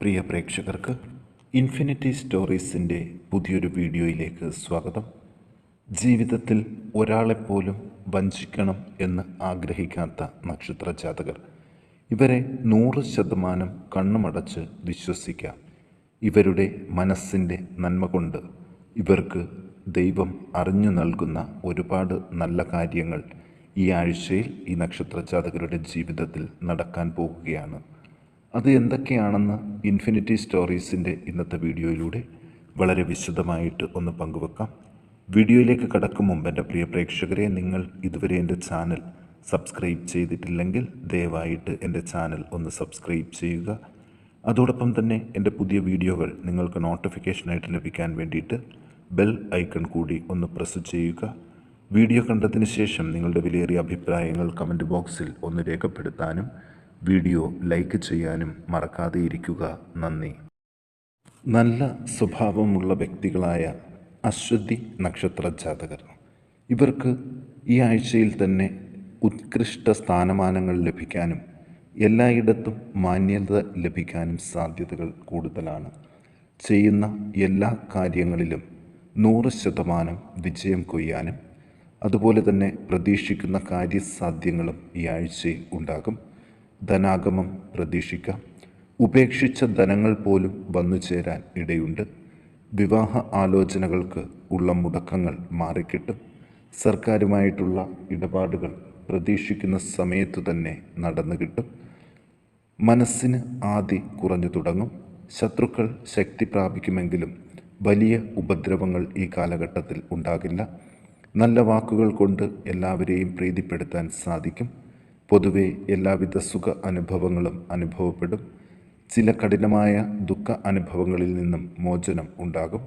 പ്രിയ പ്രേക്ഷകർക്ക് ഇൻഫിനിറ്റി സ്റ്റോറീസിന്റെ പുതിയൊരു വീഡിയോയിലേക്ക് സ്വാഗതം. ജീവിതത്തിൽ ഒരാളെപ്പോലും വഞ്ചിക്കണം എന്ന് ആഗ്രഹിക്കാത്ത നക്ഷത്ര ജാതകർ ഇവരെ നൂറ് ശതമാനം കണ്ണുമടച്ച് വിശ്വസിക്കാം. ഇവരുടെ മനസ്സിന്റെ നന്മ കൊണ്ട് ഇവർക്ക് ദൈവം അറിഞ്ഞു നൽകുന്ന ഒരുപാട് നല്ല കാര്യങ്ങൾ ഈ ആഴ്ചയിൽ ഈ നക്ഷത്ര ജാതകരുടെ ജീവിതത്തിൽ നടക്കാൻ പോകുകയാണ്. അത് എന്തൊക്കെയാണെന്ന് ഇൻഫിനിറ്റി സ്റ്റോറീസിന്റെ ഇന്നത്തെ വീഡിയോയിലൂടെ വളരെ വിശദമായിട്ട് ഒന്ന് പങ്കുവെക്കാം. വീഡിയോയിലേക്ക് കടക്കും മുമ്പ് എന്റെ പ്രിയ പ്രേക്ഷകരെ നിങ്ങൾ ഇതുവരെ എന്റെ ചാനൽ സബ്സ്ക്രൈബ് ചെയ്തിട്ടില്ലെങ്കിൽ ദയവായിട്ട് എന്റെ ചാനൽ ഒന്ന് സബ്സ്ക്രൈബ് ചെയ്യുക. അതോടൊപ്പം തന്നെ എന്റെ പുതിയ വീഡിയോകൾ നിങ്ങൾക്ക് നോട്ടിഫിക്കേഷനായിട്ട് ലഭിക്കാൻ വേണ്ടിയിട്ട് ബെൽ ഐക്കൺ കൂടി ഒന്ന് പ്രസ് ചെയ്യുക. വീഡിയോ കണ്ടതിന് ശേഷം നിങ്ങളുടെ വിലയേറിയ അഭിപ്രായങ്ങൾ കമന്റ് ബോക്സിൽ ഒന്ന് രേഖപ്പെടുത്താനും വീഡിയോ ലൈക്ക് ചെയ്യാനും മറക്കാതെ ഇരിക്കുക. നന്ദി. നല്ല സ്വഭാവമുള്ള വ്യക്തികളായ അശ്വതി നക്ഷത്ര ജാതകർ. ഇവർക്ക് ഈ ആഴ്ചയിൽ തന്നെ ഉത്കൃഷ്ട സ്ഥാനമാനങ്ങൾ ലഭിക്കാനും എല്ലായിടത്തും മാന്യത ലഭിക്കാനും സാധ്യതകൾ കൂടുതലാണ്. ചെയ്യുന്ന എല്ലാ കാര്യങ്ങളിലും നൂറ് ശതമാനം വിജയം കൊയ്യാനും അതുപോലെ തന്നെ പ്രതീക്ഷിക്കുന്ന കാര്യസാധ്യങ്ങളും ഈ ആഴ്ചയിൽ ഉണ്ടാകും. ധനാഗമം പ്രതീക്ഷിക്കാം. ഉപേക്ഷിച്ച ധനങ്ങൾ പോലും വന്നു ചേരാൻ ഇടയുണ്ട്. വിവാഹ ആലോചനകൾക്ക് ഉള്ള മുടക്കങ്ങൾ മാറിക്കിട്ടും. സർക്കാരുമായിട്ടുള്ള ഇടപാടുകൾ പ്രതീക്ഷിക്കുന്ന സമയത്തു തന്നെ നടന്നു കിട്ടും. മനസ്സിന് ആദി കുറഞ്ഞു തുടങ്ങും. ശത്രുക്കൾ ശക്തി പ്രാപിക്കുമെങ്കിലും വലിയ ഉപദ്രവങ്ങൾ ഈ കാലഘട്ടത്തിൽ ഉണ്ടാകില്ല. നല്ല വാക്കുകൾ കൊണ്ട് എല്ലാവരെയും പ്രീതിപ്പെടുത്താൻ സാധിക്കും. പൊതുവെ എല്ലാവിധ സുഖ അനുഭവങ്ങളും അനുഭവപ്പെടും. ചില കഠിനമായ ദുഃഖ അനുഭവങ്ങളിൽ നിന്നും മോചനം ഉണ്ടാകും.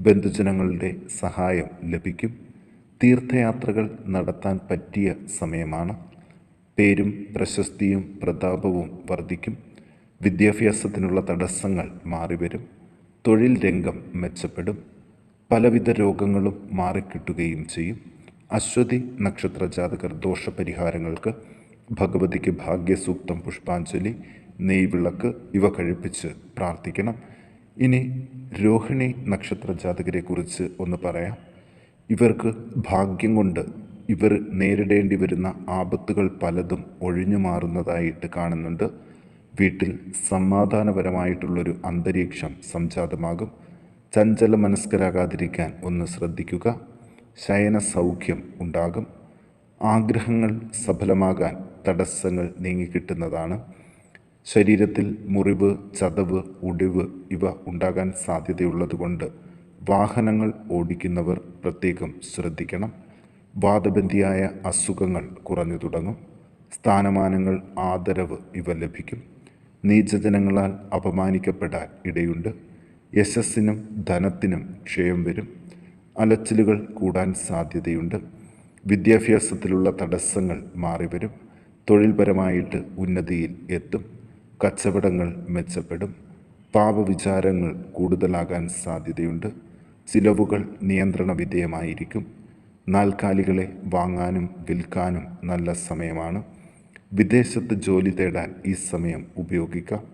ബന്ധുജനങ്ങളുടെ സഹായം ലഭിക്കും. തീർത്ഥയാത്രകൾ നടത്താൻ പറ്റിയ സമയമാണ്. പേരും പ്രശസ്തിയും പ്രതാപവും വർദ്ധിക്കും. വിദ്യാഭ്യാസത്തിനുള്ള തടസ്സങ്ങൾ മാറിവരും. തൊഴിൽ രംഗം മെച്ചപ്പെടും. പലവിധ രോഗങ്ങളും മാറിക്കിട്ടുകയും ചെയ്യും. അശ്വതി നക്ഷത്ര ജാതകർ ദോഷപരിഹാരങ്ങൾക്ക് ഭഗവതിക്ക് ഭാഗ്യസൂക്തം പുഷ്പാഞ്ജലി നെയ്വിളക്ക് ഇവ കഴിപ്പിച്ച് പ്രാർത്ഥിക്കണം. ഇനി രോഹിണി നക്ഷത്ര ജാതകരെക്കുറിച്ച് ഒന്ന് പറയാം. ഇവർക്ക് ഭാഗ്യം കൊണ്ട് ഇവർ നേരിടേണ്ടി വരുന്ന ആപത്തുകൾ പലതും ഒഴിഞ്ഞു മാറുന്നതായിട്ട് കാണുന്നുണ്ട്. വീട്ടിൽ സമാധാനപരമായിട്ടുള്ളൊരു അന്തരീക്ഷം സംജാതമാകും. ചഞ്ചല മനസ്കരാകാതിരിക്കാൻ ഒന്ന് ശ്രദ്ധിക്കുക. ശയന സൗഖ്യം ഉണ്ടാകും. ആഗ്രഹങ്ങൾ സഫലമാകാൻ തടസ്സങ്ങൾ നീങ്ങിക്കിട്ടുന്നതാണ് ശരീരത്തിൽ മുറിവ് ചതവ് ഒടിവ് ഇവ ഉണ്ടാകാൻ സാധ്യതയുള്ളതുകൊണ്ട് വാഹനങ്ങൾ ഓടിക്കുന്നവർ പ്രത്യേകം ശ്രദ്ധിക്കണം. വാദബന്ധിയായ അസുഖങ്ങൾ കുറഞ്ഞു തുടങ്ങും. സ്ഥാനമാനങ്ങൾ ആദരവ് ഇവ ലഭിക്കും. നീചജനങ്ങളാൽ അപമാനിക്കപ്പെടാൻ ഇടയുണ്ട്. യശസ്സിനും ധനത്തിനും ക്ഷയം വരും. അലച്ചിലുകൾ കൂടാൻ സാധ്യതയുണ്ട്. വിദ്യാഭ്യാസത്തിലുള്ള തടസ്സങ്ങൾ മാറിവരും. തൊഴിൽപരമായിട്ട് ഉന്നതിയിൽ എത്തും. കച്ചവടങ്ങൾ മെച്ചപ്പെടും. പാപവിചാരങ്ങൾ കൂടുതലാകാൻ സാധ്യതയുണ്ട്. ചിലവുകൾ നിയന്ത്രണ വിധേയമായിരിക്കും. നാൽക്കാലികളെ വാങ്ങാനും വിൽക്കാനും നല്ല സമയമാണ്. വിദേശത്ത് ജോലി തേടാൻ ഈ സമയം ഉപയോഗിക്കാം.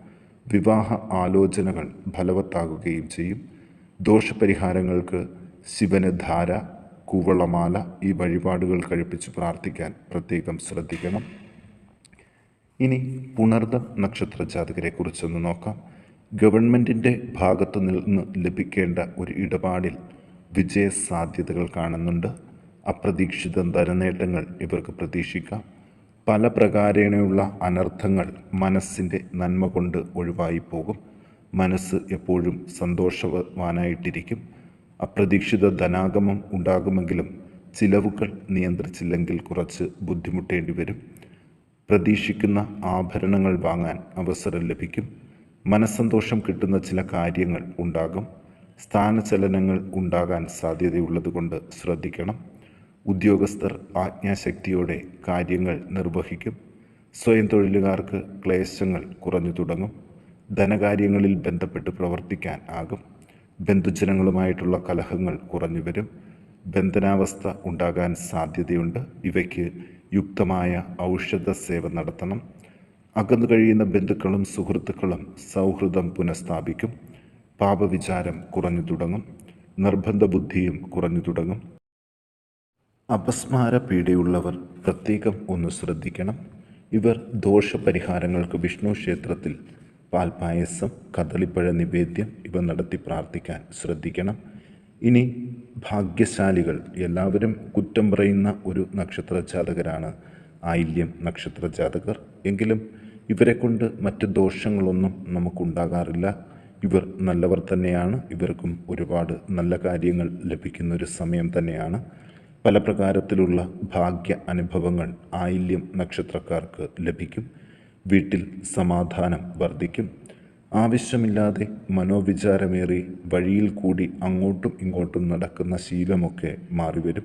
വിവാഹ ആലോചനകൾ ഫലവത്താകുകയും ചെയ്യും. ദോഷപരിഹാരങ്ങൾക്ക് ശിവന് ധാര കൂവളമാല ഈ വഴിപാടുകൾ കഴിപ്പിച്ച് പ്രാർത്ഥിക്കാൻ പ്രത്യേകം ശ്രദ്ധിക്കണം. ഇനി പുണർദ നക്ഷത്ര ജാതകരെക്കുറിച്ചൊന്ന് നോക്കാം. ഗവൺമെന്റിന്റെ ഭാഗത്തു നിന്ന് ലഭിക്കേണ്ട ഒരു ഇടപാടിൽ വിജയ സാധ്യതകൾ കാണുന്നുണ്ട്. അപ്രതീക്ഷിത ധനനേട്ടങ്ങൾ ഇവർക്ക് പ്രതീക്ഷിക്കാം. പല പ്രകാരേണയുള്ള അനർത്ഥങ്ങൾ മനസ്സിന്റെ നന്മ കൊണ്ട് ഒഴിവായി പോകും മനസ്സ് എപ്പോഴും സന്തോഷവാനായിട്ടിരിക്കും. അപ്രതീക്ഷിത ധനാഗമം ഉണ്ടാകുമെങ്കിലും ചിലവുകൾ നിയന്ത്രിച്ചില്ലെങ്കിൽ കുറച്ച് ബുദ്ധിമുട്ടേണ്ടി വരും പ്രതീക്ഷിക്കുന്ന ആഭരണങ്ങൾ വാങ്ങാൻ അവസരം ലഭിക്കും. മനസ്സന്തോഷം കിട്ടുന്ന ചില കാര്യങ്ങൾ ഉണ്ടാകും. സ്ഥാനചലനങ്ങൾ ഉണ്ടാകാൻ സാധ്യതയുള്ളതുകൊണ്ട് ശ്രദ്ധിക്കണം. ഉദ്യോഗസ്ഥർ ആജ്ഞാശക്തിയോടെ കാര്യങ്ങൾ നിർവഹിക്കും. സ്വയം തൊഴിലുകാർക്ക് ക്ലേശങ്ങൾ കുറഞ്ഞു തുടങ്ങും. ധനകാര്യങ്ങളിൽ ബന്ധപ്പെട്ട് പ്രവർത്തിക്കാൻ ആകും. ബന്ധുജനങ്ങളുമായിട്ടുള്ള കലഹങ്ങൾ കുറഞ്ഞു വരും. ബന്ധനാവസ്ഥ ഉണ്ടാകാൻ സാധ്യതയുണ്ട്. ഇവയ്ക്ക് യുക്തമായ ഔഷധ സേവ നടത്തണം. അകന്നു കഴിയുന്ന ബന്ധുക്കളും സുഹൃത്തുക്കളും സൗഹൃദം പുനഃസ്ഥാപിക്കും. പാപവിചാരം കുറഞ്ഞു തുടങ്ങും. നിർബന്ധ ബുദ്ധിയും കുറഞ്ഞു തുടങ്ങും. അപസ്മാര പീഡയുള്ളവർ പ്രത്യേകം ഒന്ന് ശ്രദ്ധിക്കണം. ഇവർ ദോഷപരിഹാരങ്ങൾക്ക് വിഷ്ണു ക്ഷേത്രത്തിൽ പാൽപായസം കദളിപ്പഴ നിവേദ്യം ഇവ നടത്തി പ്രാർത്ഥിക്കാൻ ശ്രദ്ധിക്കണം. ഇനി ഭാഗ്യശാലികൾ എല്ലാവരും കുറ്റം പറയുന്ന ഒരു നക്ഷത്ര ജാതകരാണ് ആയില്യം നക്ഷത്ര ജാതകർ എങ്കിലും ഇവരെ കൊണ്ട് മറ്റ് ദോഷങ്ങളൊന്നും നമുക്കുണ്ടാകാറില്ല. ഇവർ നല്ലവർ തന്നെയാണ്. ഇവർക്കും ഒരുപാട് നല്ല കാര്യങ്ങൾ ലഭിക്കുന്ന ഒരു സമയം തന്നെയാണ്. പല പ്രകാരത്തിലുള്ള ഭാഗ്യ അനുഭവങ്ങൾ ആയില്യം നക്ഷത്രക്കാർക്ക് ലഭിക്കും. വീട്ടിൽ സമാധാനം വർദ്ധിക്കും. ആവശ്യമില്ലാതെ മനോവിചാരമേറി വഴിയിൽ കൂടി അങ്ങോട്ടും ഇങ്ങോട്ടും നടക്കുന്ന ശീലമൊക്കെ മാറിവരും.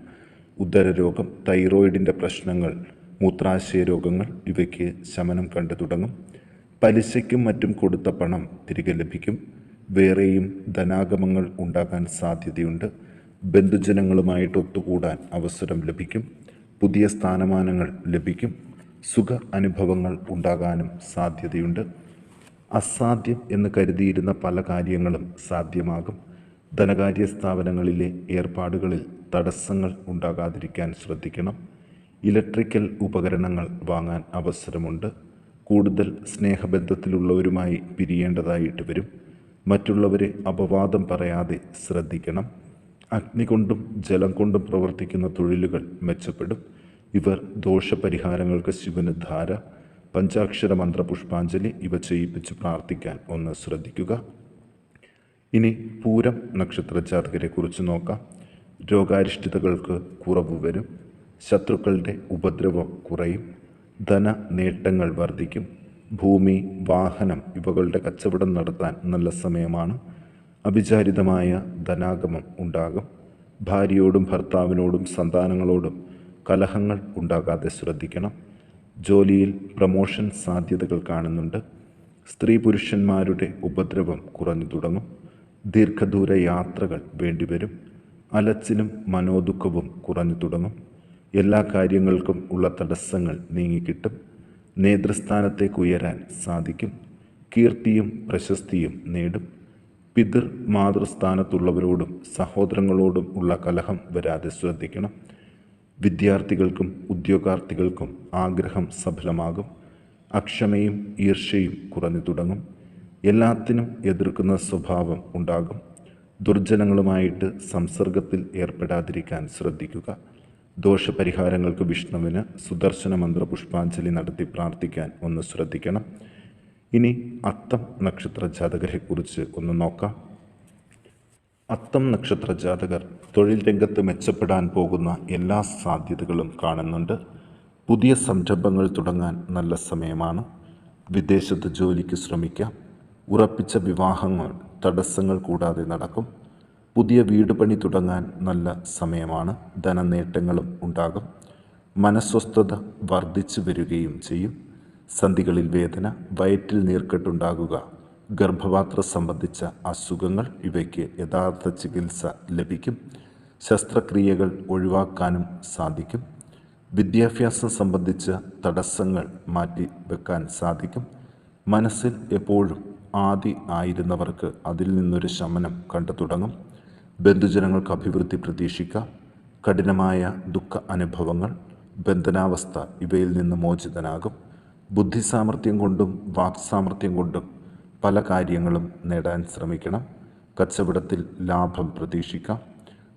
ഉദരരോഗം തൈറോയിഡിന്റെ പ്രശ്നങ്ങൾ മൂത്രാശയ രോഗങ്ങൾ ഇവയ്ക്ക് ശമനം കണ്ടു തുടങ്ങും. പലിശയ്ക്കും മറ്റും കൊടുത്ത പണം തിരികെ ലഭിക്കും. വേറെയും ധനാഗമങ്ങൾ ഉണ്ടാകാൻ സാധ്യതയുണ്ട്. ബന്ധുജനങ്ങളുമായിട്ട് ഒത്തുകൂടാൻ അവസരം ലഭിക്കും. പുതിയ സ്ഥാനമാനങ്ങൾ ലഭിക്കും. സുഖ അനുഭവങ്ങൾ ഉണ്ടാകാനും സാധ്യതയുണ്ട്. അസാധ്യം എന്ന് കരുതിയിരുന്ന പല കാര്യങ്ങളും സാധ്യമാകും. ധനകാര്യ സ്ഥാപനങ്ങളിലെ ഏർപ്പാടുകളിൽ തടസ്സങ്ങൾ ഉണ്ടാകാതിരിക്കാൻ ശ്രദ്ധിക്കണം. ഇലക്ട്രിക്കൽ ഉപകരണങ്ങൾ വാങ്ങാൻ അവസരമുണ്ട്. കൂടുതൽ സ്നേഹബന്ധത്തിലുള്ളവരുമായി പിരിയേണ്ടതായിട്ട് വരും. മറ്റുള്ളവരെ അപവാദം പറയാതെ ശ്രദ്ധിക്കണം. അഗ്നി കൊണ്ടും ജലം കൊണ്ടും പ്രവർത്തിക്കുന്ന തൊഴിലുകൾ മെച്ചപ്പെടും. ഇവർ ദോഷപരിഹാരങ്ങൾക്ക് ശിവന് ധാര. പഞ്ചാക്ഷര മന്ത്ര പുഷ്പാഞ്ജലി ഇവ ചെയ്യിപ്പിച്ച് പ്രാർത്ഥിക്കാൻ ഒന്ന് ശ്രദ്ധിക്കുക. ഇനി പൂരം നക്ഷത്ര ജാതകരെ കുറിച്ച് നോക്കാം. രോഗാരിഷ്ഠിതകൾക്ക് കുറവ് വരും. ശത്രുക്കളുടെ ഉപദ്രവം കുറയും. ധന നേട്ടങ്ങൾ വർദ്ധിക്കും. ഭൂമി വാഹനം ഇവകളുടെ കച്ചവടം നടത്താൻ നല്ല സമയമാണ്. അവിചാരിതമായ ധനാഗമം ഉണ്ടാകും. ഭാര്യയോടും ഭർത്താവിനോടും സന്താനങ്ങളോടും കലഹങ്ങൾ ഉണ്ടാകാതെ ശ്രദ്ധിക്കണം. ജോലിയിൽ പ്രമോഷൻ സാധ്യതകൾ കാണുന്നുണ്ട്. സ്ത്രീ പുരുഷന്മാരുടെ ഉപദ്രവം കുറഞ്ഞു തുടങ്ങും. ദീർഘദൂര യാത്രകൾ വേണ്ടിവരും. അലച്ചിലും മനോദുഃഖവും കുറഞ്ഞു തുടങ്ങും. എല്ലാ കാര്യങ്ങൾക്കും ഉള്ള തടസ്സങ്ങൾ നീങ്ങിക്കിട്ടും. നേതൃസ്ഥാനത്തേക്ക് ഉയരാൻ സാധിക്കും. കീർത്തിയും പ്രശസ്തിയും നേടും. പിതൃ മാതൃസ്ഥാനത്തുള്ളവരോടും സഹോദരങ്ങളോടും ഉള്ള കലഹം വരാതെ ശ്രദ്ധിക്കണം. വിദ്യാർത്ഥികൾക്കും ഉദ്യോഗാർത്ഥികൾക്കും ആഗ്രഹം സഫലമാകും. അക്ഷമയും ഈർഷ്യയും കുറഞ്ഞു തുടങ്ങും. എല്ലാത്തിനും എതിർക്കുന്ന സ്വഭാവം ഉണ്ടാകും. ദുർജനങ്ങളുമായിട്ട് സംസർഗത്തിൽ ഏർപ്പെടാതിരിക്കാൻ ശ്രദ്ധിക്കുക. ദോഷപരിഹാരങ്ങൾക്ക് വിഷ്ണുവിന് സുദർശന മന്ത്ര പുഷ്പാഞ്ജലി നടത്തി പ്രാർത്ഥിക്കാൻ ഒന്ന് ശ്രദ്ധിക്കണം. ഇനി അത്തം നക്ഷത്ര ജാതകരെക്കുറിച്ച് ഒന്ന് നോക്കാം. അത്തം നക്ഷത്ര ജാതകർ തൊഴിൽ രംഗത്ത് മെച്ചപ്പെടാൻ പോകുന്ന എല്ലാ സാധ്യതകളും കാണുന്നുണ്ട്. പുതിയ സംരംഭങ്ങൾ തുടങ്ങാൻ നല്ല സമയമാണ്. വിദേശത്ത് ജോലിക്ക് ശ്രമിക്കാം. ഉറപ്പിച്ച വിവാഹങ്ങൾ തടസ്സങ്ങൾ കൂടാതെ നടക്കും. പുതിയ വീട് പണി തുടങ്ങാൻ നല്ല സമയമാണ്. ധനനേട്ടങ്ങളും ഉണ്ടാകും. മനസ്വസ്ഥത വർദ്ധിച്ചു വരികയും ചെയ്യും. സന്ധികളിൽ വേദന വയറ്റിൽ നീർക്കെട്ടുണ്ടാകുക ഗർഭപാത്ര സംബന്ധിച്ച അസുഖങ്ങൾ ഇവയ്ക്ക് യഥാർത്ഥ ചികിത്സ ലഭിക്കും. ശസ്ത്രക്രിയകൾ ഒഴിവാക്കാനും സാധിക്കും. വിദ്യാഭ്യാസം സംബന്ധിച്ച തടസ്സങ്ങൾ മാറ്റി വെക്കാൻ സാധിക്കും. മനസ്സിൽ എപ്പോഴും ആദി ആയിരുന്നവർക്ക് അതിൽ നിന്നൊരു ശമനം കണ്ടു തുടങ്ങും. ബന്ധുജനങ്ങൾക്ക് അഭിവൃദ്ധി പ്രതീക്ഷിക്കാം. കഠിനമായ ദുഃഖ അനുഭവങ്ങൾ ബന്ധനാവസ്ഥ ഇവയിൽ നിന്ന് മോചിതനാകും. ബുദ്ധിസാമർഥ്യം കൊണ്ടും വാക്സാമർഥ്യം കൊണ്ടും പല കാര്യങ്ങളും നേടാൻ ശ്രമിക്കണം. കച്ചവടത്തിൽ ലാഭം പ്രതീക്ഷിക്കാം.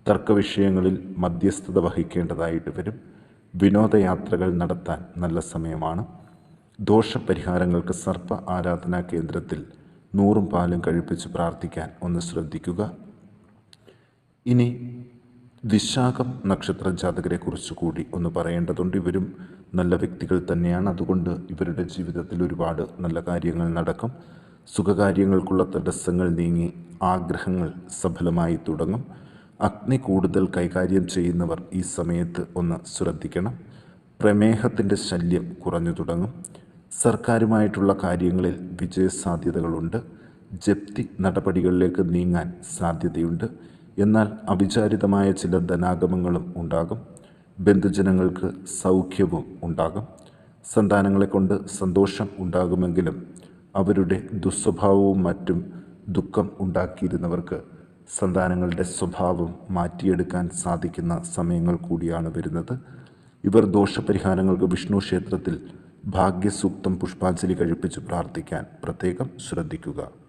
തർക്കവിഷയങ്ങളിൽ മധ്യസ്ഥത വഹിക്കേണ്ടതായിട്ട് വരും. വിനോദയാത്രകൾ നടത്താൻ നല്ല സമയമാണ്. ദോഷപരിഹാരങ്ങൾക്ക് സർപ്പ ആരാധനാ കേന്ദ്രത്തിൽ നൂറും പാലും കഴിപ്പിച്ച് പ്രാർത്ഥിക്കാൻ ഒന്ന് ശ്രദ്ധിക്കുക. ഇനി വിശാഖം നക്ഷത്ര ജാതകരെക്കുറിച്ച് കൂടി ഒന്ന് പറയേണ്ടതുണ്ട്. ഇവരും നല്ല വ്യക്തികൾ തന്നെയാണ്. അതുകൊണ്ട് ഇവരുടെ ജീവിതത്തിൽ ഒരുപാട് നല്ല കാര്യങ്ങൾ നടക്കും. സുഖകാര്യങ്ങൾക്കുള്ള തടസ്സങ്ങൾ നീങ്ങി ആഗ്രഹങ്ങൾ സഫലമായി തുടങ്ങും. അഗ്നി കൂടുതൽ കൈകാര്യം ചെയ്യുന്നവർ ഈ സമയത്ത് ഒന്ന് ശ്രദ്ധിക്കണം. പ്രമേഹത്തിന്റെ ശല്യം കുറഞ്ഞു തുടങ്ങും. സർക്കാരുമായിട്ടുള്ള കാര്യങ്ങളിൽ വിജയസാധ്യതകളുണ്ട്. ജപ്തി നടപടികളിലേക്ക് നീങ്ങാൻ സാധ്യതയുണ്ട്. എന്നാൽ അവിചാരിതമായ ചില ധനാഗമങ്ങളും ഉണ്ടാകും. ബന്ധുജനങ്ങൾക്ക് സൗഖ്യവും ഉണ്ടാകും. സന്താനങ്ങളെ കൊണ്ട് സന്തോഷം ഉണ്ടാകുമെങ്കിലും അവരുടെ ദുസ്വഭാവവും മറ്റും ദുഃഖം ഉണ്ടാക്കിയിരുന്നവർക്ക് സന്താനങ്ങളുടെ സ്വഭാവം മാറ്റിയെടുക്കാൻ സാധിക്കുന്ന സമയങ്ങൾ കൂടിയാണ് വരുന്നത്. ഇവർ ദോഷപരിഹാരങ്ങൾക്ക് വിഷ്ണു ക്ഷേത്രത്തിൽ ഭാഗ്യസൂക്തം പുഷ്പാഞ്ജലി കഴിപ്പിച്ച് പ്രാർത്ഥിക്കാൻ പ്രത്യേകം ശ്രദ്ധിക്കുക.